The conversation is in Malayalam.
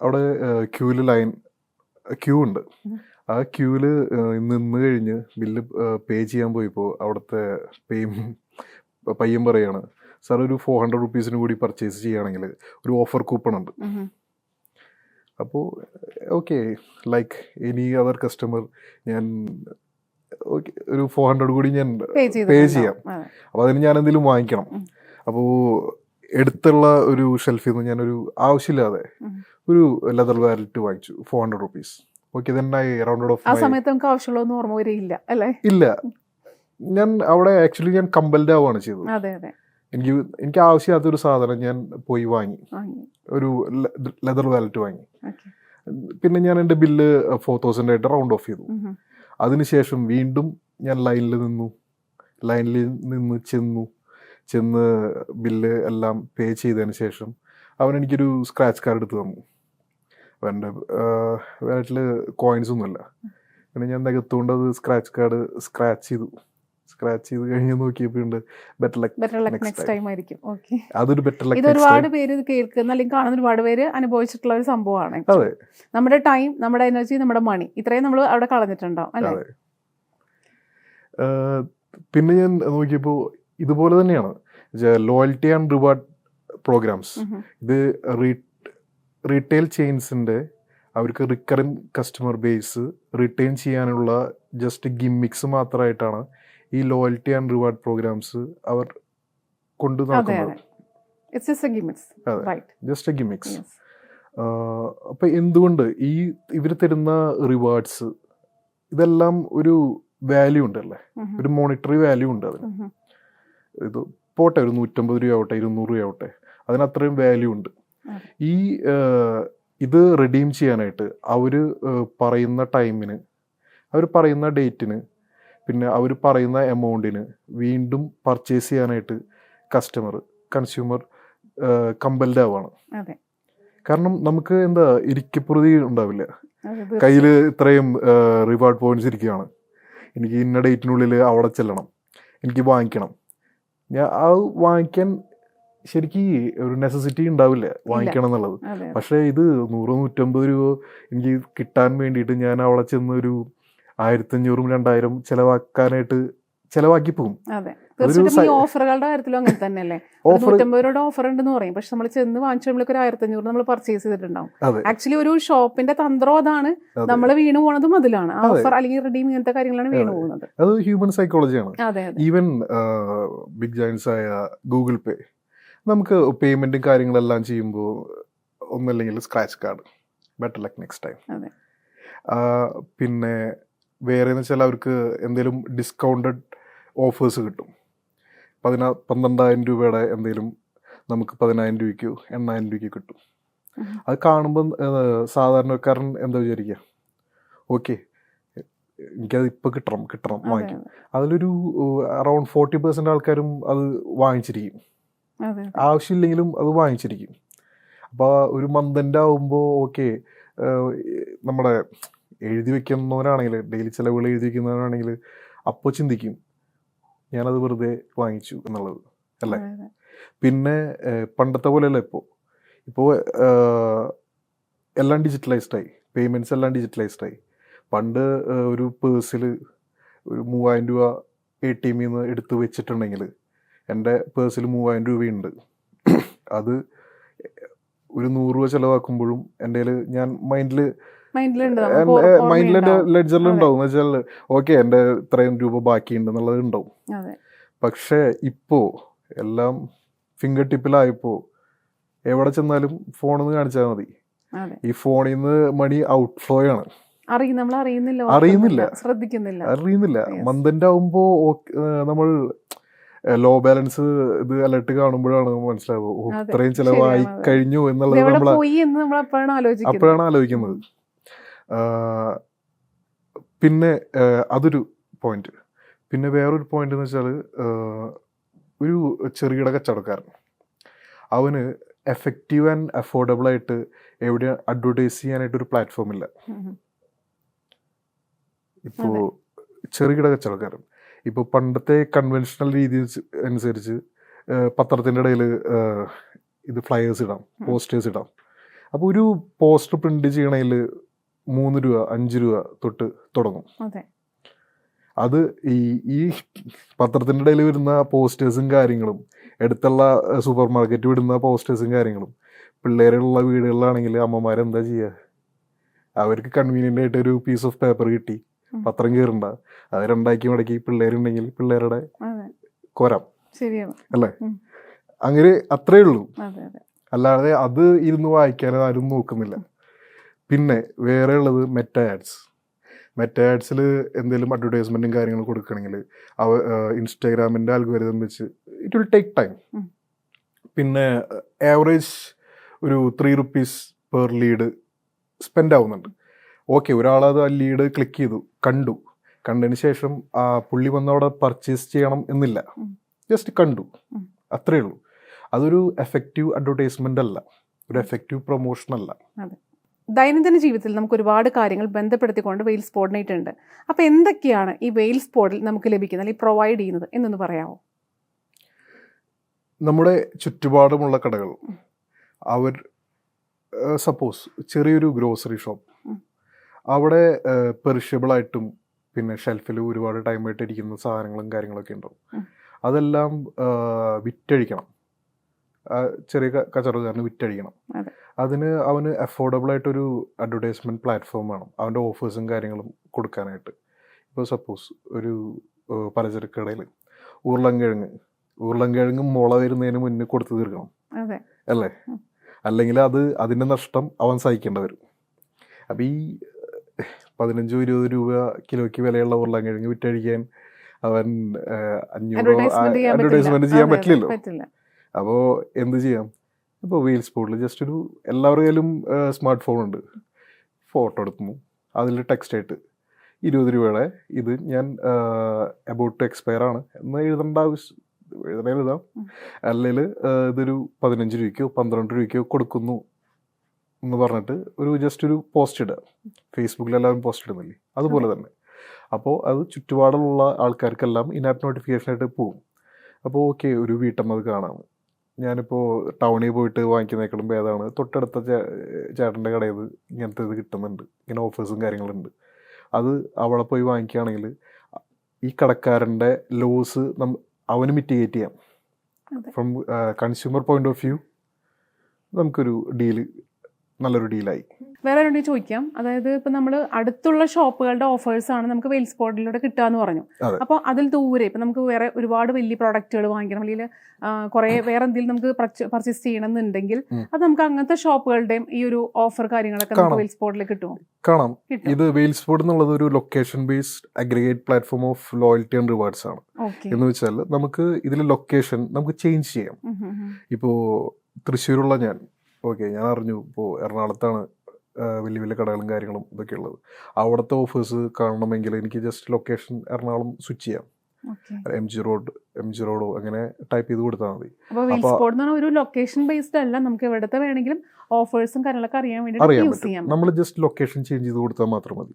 അവിടെ ക്യൂൽ ലൈൻ ക്യൂ ഉണ്ട് ആ ക്യൂൽ നിന്ന് കഴിഞ്ഞ് ബില്ല് പേ ചെയ്യാൻ പോയപ്പോൾ അവിടുത്തെ പേ പയ്യൻ പറയാണ് സാർ ഒരു ഫോർ ഹൺഡ്രഡ് റുപ്പീസിന് കൂടി പർച്ചേസ് ചെയ്യുകയാണെങ്കിൽ ഒരു ഓഫർ കൂപ്പൺ ഉണ്ട്. അപ്പോൾ okay like any other customer ഞാൻ ഓക്കെ ഒരു ഫോർ ഹൺഡ്രഡ് കൂടി ഞാൻ പേ ചെയ്യാം. അപ്പോൾ അതിന് ഞാൻ എന്തെങ്കിലും വാങ്ങിക്കണം. അപ്പോൾ എടുത്തുള്ള ഒരു ഷെൽഫിൽ നിന്ന് ഞാനൊരു ആവശ്യമില്ലാതെ ഒരു ലെതർ വാലറ്റ് വാങ്ങിച്ചു four hundred rupees okay rounded ആ ഓഫ് സമയത്ത് നമുക്ക് ആവശ്യമുള്ളതൊന്നും ഓർമ്മ വരെയില്ല അല്ലേ? ഇല്ല. ഞാൻ അവിടെ ആക്ച്വലി ഞാൻ കമ്പൽഡ് ആവുകയാണ് ചെയ്തത്. അതെ അതെ. എനിക്ക് എനിക്ക് ആവശ്യമില്ലാത്തൊരു സാധനം ഞാൻ പോയി വാങ്ങി. ഒരു ലെതർ വാലറ്റ് വാങ്ങി. പിന്നെ ഞാൻ എന്റെ ബില്ല് ഫോർ തൗസൻഡ് ആയിട്ട് റൗണ്ട് ഓഫ് ചെയ്തു. അതിനുശേഷം വീണ്ടും ഞാൻ ലൈനിൽ നിന്നു. ലൈനിൽ നിന്ന് ചെന്നു. ചെന്ന് ബില്ല് എല്ലാം പേ ചെയ്തതിന് ശേഷം അവൻ എനിക്കൊരു സ്ക്രാച്ച് കാർഡ് എടുത്ത് തന്നു. അവന്റെ എന്റെ കോയിൻസ് ഒന്നുമില്ല. പിന്നെ ഞാൻ നികത്തുകൊണ്ട് അത് സ്ക്രാച്ച് കാർഡ് സ്ക്രാച്ച് ചെയ്തു. സ്ക്രാച്ച് ചെയ്ത് കഴിഞ്ഞ് നോക്കിയപ്പോൾ ഉണ്ട് better luck better luck next time ആയിരിക്കും. ഓക്കെ അതൊരു ബെറ്റർ ഇത് ലക്ക് ഒരുപാട് പേര് ഇത് കേൾക്കുന്ന അല്ലെങ്കിൽ കാണുന്ന ഒരുപാട് പേര് അനുഭവിച്ചിട്ടുള്ള ഒരു സംഭവമാണ് അതെ. നമ്മുടെ ടൈം നമ്മുടെ എനർജി നമ്മുടെ മണി ഇത്രയും നമ്മൾ അവിടെ കളഞ്ഞിട്ടുണ്ടാവും അല്ലേ? പിന്നെ ഞാൻ നോക്കിയപ്പോൾ ഇതുപോലെ തന്നെയാണ്. ലോയൽറ്റി ആൻഡ് റിവാർഡ് പ്രോഗ്രാംസ് ഇത് റീറ്റെയിൽ ചെയിൻസിന്റെ അവർക്ക് റിക്കറിങ് കസ്റ്റമർ ബേസ് റിട്ടേൺ ചെയ്യാനുള്ള ജസ്റ്റ് ഗിമ്മിക്സ് മാത്രമായിട്ടാണ് ഈ ലോയൽറ്റി ആൻഡ് റിവാർഡ് പ്രോഗ്രാംസ് അവർ കൊണ്ടു നടക്കുന്നത്. ജസ്റ്റ് എ ഗിമ്മിക്സ് അപ്പൊ എന്തുകൊണ്ട് ഈ ഇവർ തരുന്ന റിവാർഡ്സ് ഇതെല്ലാം ഒരു വാല്യൂ ഉണ്ടല്ലേ? ഒരു മോണിറ്ററി വാല്യൂ ഉണ്ട് അതിന്. ഇത് പോട്ടെ ഒരു നൂറ്റമ്പത് രൂപ ആവട്ടെ ഇരുന്നൂറ് രൂപ ആവട്ടെ അതിന് അത്രയും വാല്യൂ ഉണ്ട് ഈ ഇത് റിഡീം ചെയ്യാനായിട്ട് അവർ പറയുന്ന ടൈമിന് അവർ പറയുന്ന ഡേറ്റിന് പിന്നെ അവർ പറയുന്ന എമൗണ്ടിന് വീണ്ടും പർച്ചേസ് ചെയ്യാനായിട്ട് കസ്റ്റമർ കൺസ്യൂമർ കമ്പൽഡ് ആവാണ്. കാരണം നമുക്ക് എന്താ ഇരിക്കപ്രതി ഉണ്ടാവില്ല. കയ്യിൽ ഇത്രയും റിവാർഡ് പോയിന്റ്സ് ഇരിക്കുകയാണ്. എനിക്ക് ഇന്ന ഡേറ്റിനുള്ളിൽ അവിടെ ചെല്ലണം. എനിക്ക് വാങ്ങിക്കണം. ഞാൻ അത് വാങ്ങിക്കാൻ ശരിക്കും ഒരു നെസസിറ്റി ഉണ്ടാവില്ല. വാങ്ങിക്കണം എന്നുള്ളത്. പക്ഷേ ഇത് നൂറ് നൂറ്റമ്പത് രൂപ എനിക്ക് കിട്ടാൻ വേണ്ടിയിട്ട് ഞാൻ അവളെ ചെന്ന് ഒരു ആയിരത്തഞ്ഞൂറും രണ്ടായിരം ചിലവാക്കാനായിട്ട് ചിലവാക്കി പോകും. തീർച്ചയായിട്ടും ഈ സൈ- ഓഫറുകളുടെ കാര്യത്തിലും അങ്ങനെ തന്നെയല്ലേ? നൂറ്റമ്പത് രൂപയുടെ ഓഫർ ഉണ്ടെന്ന് പറയും. പക്ഷെ നമ്മൾ ചെന്ന് വാങ്ങിച്ചു ഒരു ആയിരത്തി അഞ്ഞൂറ് നമ്മൾ പർച്ചേസ് ചെയ്തിട്ടുണ്ടാവും ആക്ച്വലി ഒരു ഷോപ്പിന്റെ തന്ത്രം അതാണ്. അതെ. നമ്മൾ വീണു പോണതും അതിലാണ്. അതെ. ഓഫർ അല്ലെങ്കിൽ റെഡീം ഇങ്ങനത്തെ കാര്യങ്ങളാണ് വീണു. പോകുന്നത്. അത് ഹ്യൂമൻ സൈക്കോളജിയാണ് ഈവൻ ബിഗ് ജോയിൻസ് ആയ ഗൂഗിൾ പേ നമുക്ക് പേയ്മെന്റും കാര്യങ്ങളെല്ലാം ചെയ്യുമ്പോൾ ഒന്നല്ലെങ്കിൽ scratch card better luck next time. പിന്നെ വേറെ എന്ന് വെച്ചാൽ അവർക്ക് എന്തെങ്കിലും ഡിസ്കൗണ്ടഡ് ഓഫേഴ്സ് കിട്ടും. പതിനാ പന്ത്രണ്ടായിരം രൂപയുടെ എന്തെങ്കിലും നമുക്ക് പതിനായിരം രൂപയ്ക്കോ എണ്ണായിരം രൂപയ്ക്കോ കിട്ടും. അത് കാണുമ്പോൾ സാധാരണക്കാരൻ എന്താ വിചാരിക്കുക ഓക്കെ എനിക്കത് ഇപ്പം കിട്ടണം കിട്ടണം വാങ്ങിക്കും. അതിലൊരു അറൗണ്ട് ഫോർട്ടി പെർസെന്റ് ആൾക്കാരും അത് വാങ്ങിച്ചിരിക്കും. ആവശ്യമില്ലെങ്കിലും അത് വാങ്ങിച്ചിരിക്കും. അപ്പോൾ ഒരു മന്ത്ന്റെ ആവുമ്പോൾ ഓക്കെ നമ്മുടെ എഴുതി വെക്കുന്നവരാണെങ്കിൽ ഡെയിലി ചിലവുകൾ എഴുതി വെക്കുന്നവരാണെങ്കിൽ അപ്പോൾ ചിന്തിക്കും. ഞാനത് വെറുതെ വാങ്ങിച്ചു എന്നുള്ളത് അല്ലേ. പിന്നെ പണ്ടത്തെ പോലെയല്ല ഇപ്പോൾ ഇപ്പോൾ എല്ലാം ഡിജിറ്റലൈസ്ഡായി പേയ്മെന്റ്സ് എല്ലാം ഡിജിറ്റലൈസ്ഡായി പണ്ട് ഒരു പേഴ്സിൽ ഒരു മൂവായിരം രൂപ എ ടി എമ്മിൽ നിന്ന് എടുത്ത് വെച്ചിട്ടുണ്ടെങ്കിൽ എന്റെ പേഴ്സിൽ മൂവായിരം രൂപയുണ്ട്. അത് ഒരു നൂറ് രൂപ ചിലവാക്കുമ്പോഴും എന്റെ ഞാൻ മൈൻഡിൽ മൈൻഡിൽ ലെഡ്ജറിൽ. ഉണ്ടാവും വെച്ചാൽ ഓക്കെ എന്റെ ഇത്രയും രൂപ ബാക്കിയുണ്ട് എന്നുള്ളത് ഉണ്ടാവും. അതെ. പക്ഷേ ഇപ്പോ എല്ലാം ഫിംഗർ ടിപ്പിലായപ്പോ എവിടെ ചെന്നാലും ഫോണിൽ കാണിച്ചാൽ മതി. ഈ ഫോണിൽ നിന്ന് മണി ഔട്ട് ഫ്ലോ ആണ് അറിയുന്നില്ല അറിയുന്നില്ല. അറിയുന്നില്ല. Yes. ആവുമ്പോ നമ്മൾ ലോ ബാലൻസ് ഇത് അലർട്ട് കാണുമ്പോഴാണ് മനസ്സിലാവുക. ഇത്രയും ചിലവായി കഴിഞ്ഞു എന്നുള്ളത് നമ്മൾ അപ്പോഴാണ് ആലോചിക്കുന്നത്. പിന്നെ അതൊരു പോയിന്റ് പിന്നെ വേറൊരു പോയിന്റ് എന്ന് വെച്ചാൽ ഒരു ചെറുകിട കച്ചവടക്കാരൻ. അവന് എഫക്റ്റീവ് ആൻഡ് അഫോർഡബിൾ ആയിട്ട് എവിടെ അഡ്വർടൈസ് ചെയ്യാനായിട്ട് ഒരു പ്ലാറ്റ്ഫോം ഇല്ല. ഇപ്പോൾ ചെറുകിട കച്ചവടക്കാരൻ. ഇപ്പോൾ പണ്ടത്തെ കൺവെൻഷണൽ രീതി അനുസരിച്ച് പത്രത്തിന്റെ ഇടയിൽ ഇത് ഫ്ലയേഴ്സ് ഇടാം പോസ്റ്റേഴ്സ് ഇടാം. അപ്പോൾ ഒരു പോസ്റ്റർ പ്രിന്റ് ചെയ്യണതിൽ മൂന്ന് രൂപ അഞ്ച് രൂപ തൊട്ട് തുടങ്ങും. അതെ. ഈ ഈ പത്രത്തിന്റെ ഇടയിൽ വരുന്ന പോസ്റ്റേഴ്സും കാര്യങ്ങളും അടുത്തുള്ള സൂപ്പർ മാർക്കറ്റ് വിടുന്ന പോസ്റ്റേഴ്സും കാര്യങ്ങളും പിള്ളേരുള്ള വീടുകളിലാണെങ്കിൽ അമ്മമാരെന്താ ചെയ്യുക അവർക്ക് കൺവീനിയന്റ് ആയിട്ട് ഒരു പീസ് ഓഫ് പേപ്പർ കിട്ടി പത്രം കയറണ്ട അത് രണ്ടാക്കി മടക്കി പിള്ളേരുണ്ടെങ്കിൽ പിള്ളേരുടെ കൊരം. അല്ലേ? അങ്ങനെ അത്രേ ഉള്ളൂ. അല്ലാതെ അത് ഇരുന്ന് വായിക്കാൻ ആരും നോക്കുന്നില്ല. പിന്നെ വേറെ ഉള്ളത് മെറ്റ ആഡ്സ് മെറ്റ ആഡ്സിൽ എന്തെങ്കിലും അഡ്വർടൈസ്മെന്റും കാര്യങ്ങളും കൊടുക്കണമെങ്കിൽ അവ ഇൻസ്റ്റാഗ്രാമിന്റെ അൽഗോരിതം വെച്ച് ഇറ്റ് വിൽ ടേക്ക് ടൈം പിന്നെ ആവറേജ് ഒരു three rupees per lead spend ആവുന്നുണ്ട്. ഓക്കെ ഒരാളത് ആ ലീഡ് ക്ലിക്ക് ചെയ്തു കണ്ടു. കണ്ടതിന് ശേഷം ആ പുള്ളി വന്നവിടെ പർച്ചേസ് ചെയ്യണം എന്നില്ല. ജസ്റ്റ് കണ്ടു. അത്രയേ അത്രേ ഉള്ളൂ. അതൊരു എഫക്റ്റീവ് അഡ്വർടൈസ്മെന്റ് അല്ല. ഒരു എഫക്റ്റീവ് പ്രൊമോഷൻ അല്ല. ദൈനംദിന ജീവിതത്തിൽ നമുക്ക് ഒരുപാട് കാര്യങ്ങൾ ബന്ധപ്പെടുത്തിക്കൊണ്ട് വെയിൽ സ്പോർട്ടിനേറ്റ് ഉണ്ട്. അപ്പോൾ എന്തൊക്കെയാണ് ഈ വെയിൽ സ്പോർഡിൽ നമുക്ക് ലഭിക്കുന്നത്? അല്ലെങ്കിൽ പ്രൊവൈഡ് ചെയ്യുന്നത്? എന്നൊന്ന് പറയാമോ? നമ്മുടെ ചുറ്റുപാടുമുള്ള കടകൾ അവർ സപ്പോസ് ചെറിയൊരു ഗ്രോസറി ഷോപ്പ് അവിടെ പെറിഷ്യബിൾ ആയിട്ടും പിന്നെ ഷെൽഫിൽ ഒരുപാട് ടൈം ആയിട്ട് ഇരിക്കുന്ന സാധനങ്ങളും കാര്യങ്ങളൊക്കെ ഉണ്ടാവും. അതെല്ലാം വിറ്റഴിക്കണം. ചെറിയ കച്ചവടക്കാരന് വിറ്റഴിക്കണം. അതിന് അവന് അഫോർഡബിൾ ആയിട്ടൊരു അഡ്വർടൈസ്മെന്റ് പ്ലാറ്റ്ഫോം വേണം. അവന്റെ ഓഫേഴ്സും കാര്യങ്ങളും കൊടുക്കാനായിട്ട്. ഇപ്പോൾ സപ്പോസ് ഒരു പലചരക്ക് കടയിൽ ഉരുളൻകിഴങ്ങ്. ഉരുളൻകിഴങ്ങ് മുള വരുന്നതിന് മുന്നേ കൊടുത്തു തീർക്കണം. അല്ലേ? അല്ലെങ്കിൽ അത് അതിന്റെ നഷ്ടം അവൻ സഹിക്കേണ്ടി വരും. അപ്പം ഈ പതിനഞ്ചോ ഇരുപത് രൂപ കിലോയ്ക്ക് വിലയുള്ള ഉരുളൻകിഴങ്ങ് വിറ്റഴിക്കാൻ അവൻ അഞ്ഞൂറ് അഡ്വർടൈസ്മെന്റ് ചെയ്യാൻ പറ്റില്ലല്ലോ. പറ്റില്ല. അപ്പോൾ എന്ത് ചെയ്യാം? ഇപ്പോൾ വീൽ സ്പോട്ടിൽ ജസ്റ്റ് ഒരു എല്ലാവരുടെ കയ്യിലും സ്മാർട്ട് ഫോൺ ഉണ്ട്. ഫോട്ടോ എടുക്കുന്നു അതിൽ ടെക്സ്റ്റ് ആയിട്ട് ഇരുപത് രൂപയുടെ ഇത് ഞാൻ അബൌട്ട് ടു എക്സ്പയർ ആണ്. എന്ന് എഴുതേണ്ട ആവശ്യം. എഴുതണേ എഴുതാം. അല്ലെങ്കിൽ ഇതൊരു പതിനഞ്ച് രൂപയ്ക്കോ പന്ത്രണ്ട് രൂപയ്ക്കോ കൊടുക്കുന്നു എന്ന് പറഞ്ഞിട്ട് ഒരു ജസ്റ്റ് ഒരു പോസ്റ്റ് ഇടുക. ഫേസ്ബുക്കിൽ എല്ലാവരും പോസ്റ്റ് ഇടുന്നില്ലേ? അതുപോലെ തന്നെ. അപ്പോൾ അത് ചുറ്റുപാടുള്ള ആൾക്കാർക്കെല്ലാം ഇനാപ്പ് നോട്ടിഫിക്കേഷനായിട്ട് പോകും. അപ്പോൾ ഓക്കെ ഒരു വീട്ടമ്മ അത് കാണാം. ഞാനിപ്പോൾ ടൗണിൽ പോയിട്ട് വാങ്ങിക്കുന്നതിനേക്കാളും ഭേദമാണ്. തൊട്ടടുത്ത ചേട്ടന്റെ കടയിൽ ഇങ്ങനത്തെ ഇത് കിട്ടുന്നുണ്ട്. ഇങ്ങനെ ഓഫേഴ്സും കാര്യങ്ങളുണ്ട്. അത് അവളെ പോയി വാങ്ങിക്കുകയാണെങ്കിൽ ഈ കടക്കാരന്റെ ലോസ് നം അവന് മിറ്റിഗേറ്റ് ചെയ്യാം. From consumer point of view നമുക്കൊരു ഡീൽ നല്ലൊരു ഡീലായി വേറെ രണ്ട് ചോദിക്കാം. അതായത് ഇപ്പൊ നമ്മൾ അടുത്തുള്ള ഷോപ്പുകളുടെ ഓഫേഴ്സ് ആണ് നമുക്ക് വെയിൽ സ്പോട്ടിലൂടെ കിട്ടുക എന്ന് പറഞ്ഞു അപ്പൊ അപ്പോൾ അതിൽ ദൂരെ ഇപ്പൊ നമുക്ക് വേറെ ഒരുപാട് വലിയ പ്രോഡക്റ്റുകൾ വാങ്ങിക്കണം. അല്ലെങ്കിൽ കുറെ വേറെ എന്തെങ്കിലും നമുക്ക് പർച്ചേസ് ചെയ്യണം എന്നുണ്ടെങ്കിൽ അത് നമുക്ക് അങ്ങനത്തെ ഷോപ്പുകളുടെയും ഈ ഒരു ഓഫർ കാര്യങ്ങളൊക്കെ നമുക്ക് വെയിൽ സ്പോട്ടിൽ കിട്ടുമോ? കാണാം. ഇത് വെയിൽ സ്പോട്ട് എന്നുള്ളത് ഒരു location based aggregate platform of loyalty and rewards ആണ്. എന്ന് വെച്ചാൽ നമുക്ക് ഇതിലെ ലൊക്കേഷൻ നമുക്ക് ചേഞ്ച് ചെയ്യാം. ഇപ്പോ തൃശ്ശൂരുള്ള ഞാൻ ഓക്കെ ഞാൻ അറിഞ്ഞു. ഇപ്പോൾ എറണാകുളത്താണ് വലിയ വലിയ കടകളും കാര്യങ്ങളും ഇതൊക്കെ ഉള്ളത്. അവിടുത്തെ ഓഫേഴ്സ് കാണണമെങ്കിൽ എനിക്ക് ജസ്റ്റ് ലൊക്കേഷൻ എറണാകുളം സ്വിച്ച് ചെയ്യാം. M G road M G റോഡോ അങ്ങനെ ടൈപ്പ് ചെയ്ത് കൊടുത്താൽ മതി. അപ്പോൾ ഒരു ലൊക്കേഷൻ ബേസ്ഡ് അല്ല. നമുക്ക് എവിടത്തെ വേണമെങ്കിലും ഓഫേഴ്സും കാര്യങ്ങളൊക്കെ അറിയാൻ വേണ്ടി അറിയാൻ പറ്റും. നമ്മൾ ജസ്റ്റ് ലൊക്കേഷൻ ചേഞ്ച് ചെയ്ത് കൊടുത്താൽ മാത്രം മതി.